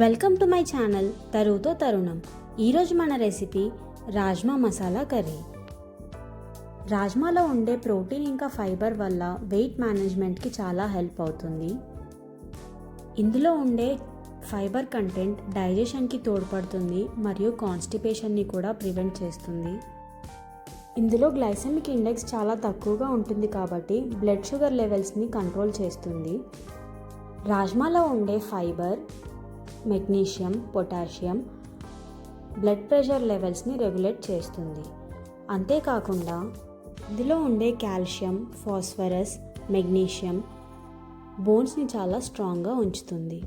Welcome to my channel తరువుతో తరుణం. ఈరోజు మన రెసిపీ రాజ్మా మసాలా కర్రీ. రాజ్మాలో ఉండే ప్రోటీన్ ఇంకా ఫైబర్ వల్ల వెయిట్ మేనేజ్మెంట్కి చాలా హెల్ప్ అవుతుంది. ఇందులో ఉండే ఫైబర్ కంటెంట్ డైజెషన్కి తోడ్పడుతుంది మరియు కాన్స్టిపేషన్ని కూడా ప్రివెంట్ చేస్తుంది. ఇందులో గ్లైసెమిక్ ఇండెక్స్ చాలా తక్కువగా ఉంటుంది కాబట్టి బ్లడ్ షుగర్ లెవెల్స్ని కంట్రోల్ చేస్తుంది. రాజ్మాలో ఉండే fibre magnesium potassium blood pressure లెవెల్స్ని రెగ్యులేట్ చేస్తుంది. అంతేకాకుండా ఇందులో ఉండే కాల్షియం ఫాస్ఫరస్ మెగ్నీషియం బోన్స్ని చాలా స్ట్రాంగ్గా ఉంచుతుంది.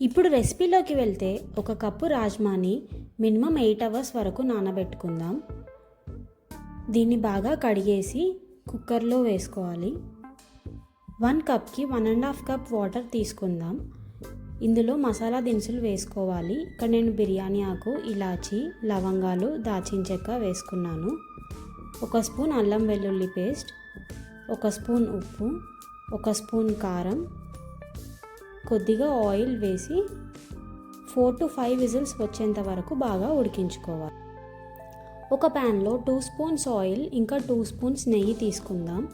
ఇప్పుడు రెసిపీలోకి వెళ్తే ఒక కప్పు రాజ్మాని మినిమం ఎయిట్ అవర్స్ వరకు నానబెట్టుకుందాం. దీన్ని బాగా కడిగేసి కుక్కర్లో వేసుకోవాలి. One కప్కి one and half cup water తీసుకుందాం. ఇందులో మసాలా దినుసులు వేసుకోవాలి. ఇక్కడ నేను బిర్యానీ ఆకు ఇలాచి లవంగాలు దాచిన చెక్క వేసుకున్నాను. ఒక స్పూన్ అల్లం వెల్లుల్లి పేస్ట్ ఒక స్పూన్ ఉప్పు ఒక స్పూన్ కారం కొద్దిగా ఆయిల్ వేసి ఫోర్ టు ఫైవ్ విజిల్స్ వచ్చేంత వరకు బాగా ఉడికించుకోవాలి. ఒక ప్యాన్లో టూ స్పూన్స్ ఆయిల్ ఇంకా టూ స్పూన్స్ నెయ్యి తీసుకుందాం.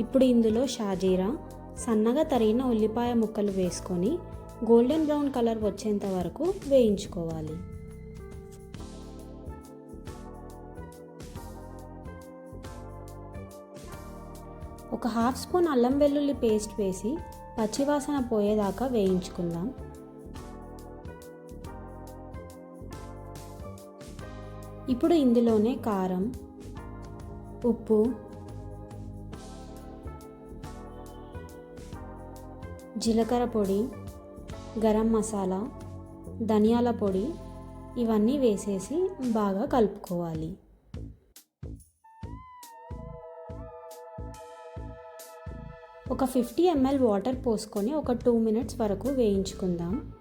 ఇప్పుడు ఇందులో షాజీరా సన్నగా తరిగిన ఉల్లిపాయ ముక్కలు వేసుకొని గోల్డెన్ బ్రౌన్ కలర్ వచ్చేంత వరకు వేయించుకోవాలి. ఒక హాఫ్ స్పూన్ అల్లం వెల్లుల్లి పేస్ట్ వేసి పచ్చివాసన పోయేదాకా వేయించుకుందాం. ఇప్పుడు ఇందులోనే కారం ఉప్పు జీలకర్ర పొడి గరం మసాలా ధనియాల పొడి ఇవన్నీ వేసేసి బాగా కలుపుకోవాలి. ఒక ఫిఫ్టీ ఎంఎల్ వాటర్ పోసుకొని ఒక టూ మినిట్స్ వరకు వేయించుకుందాం.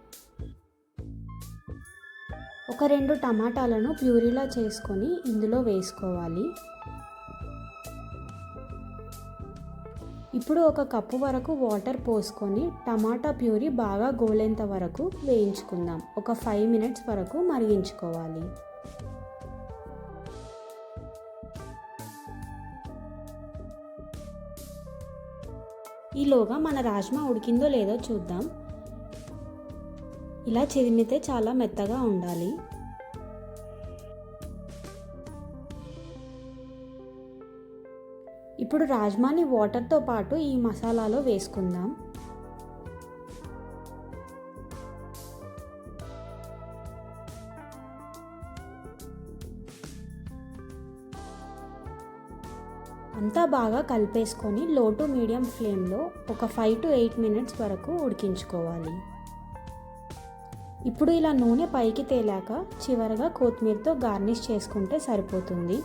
ఒక రెండు టమాటాలను ప్యూరీలా చేసుకొని ఇందులో వేసుకోవాలి. ఇప్పుడు ఒక కప్పు వరకు వాటర్ పోసుకొని టమాటా ప్యూరీ బాగా గోలేంత వరకు వేయించుకుందాం. ఒక ఫైవ్ మినిట్స్ వరకు మరిగించుకోవాలి. ఈలోగా మన రాజ్మా ఉడికిందో లేదో చూద్దాం. ఇలా చిరిమితే చాలా మెత్తగా ఉండాలి. ఇప్పుడు రాజ్మాని వాటర్తో పాటు ఈ మసాలాలో వేసుకుందాం. అంతా బాగా కలిపేసుకొని లో టు మీడియం ఫ్లేమ్లో ఒక ఫైవ్ టు ఎయిట్ మినిట్స్ వరకు ఉడికించుకోవాలి. ఇప్పుడు ఇలా నూనె పైకి తేలాక చివరగా కొత్తిమీరతో గార్నిష్ చేసుకుంటే సరిపోతుంది.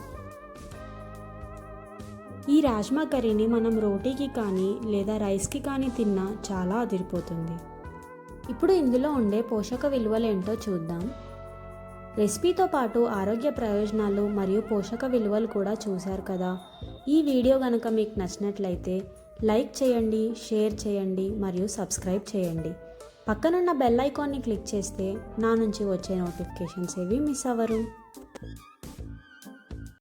ఈ రాజ్మా కర్రీని మనం రోటీకి కానీ లేదా రైస్కి కానీ తిన్నా చాలా అదిరిపోతుంది. ఇప్పుడు ఇందులో ఉండే పోషక విలువలు ఏంటో చూద్దాం. రెసిపీతో పాటు ఆరోగ్య ప్రయోజనాలు మరియు పోషక విలువలు కూడా చూశారు కదా. ఈ వీడియో కనుక మీకు నచ్చినట్లయితే లైక్ చేయండి షేర్ చేయండి మరియు సబ్స్క్రైబ్ చేయండి. పక్కనున్న బెల్ ఐకాన్ని క్లిక్ చేస్తే నా నుంచి వచ్చే నోటిఫికేషన్స్ ఏవి మిస్ అవ్వరు.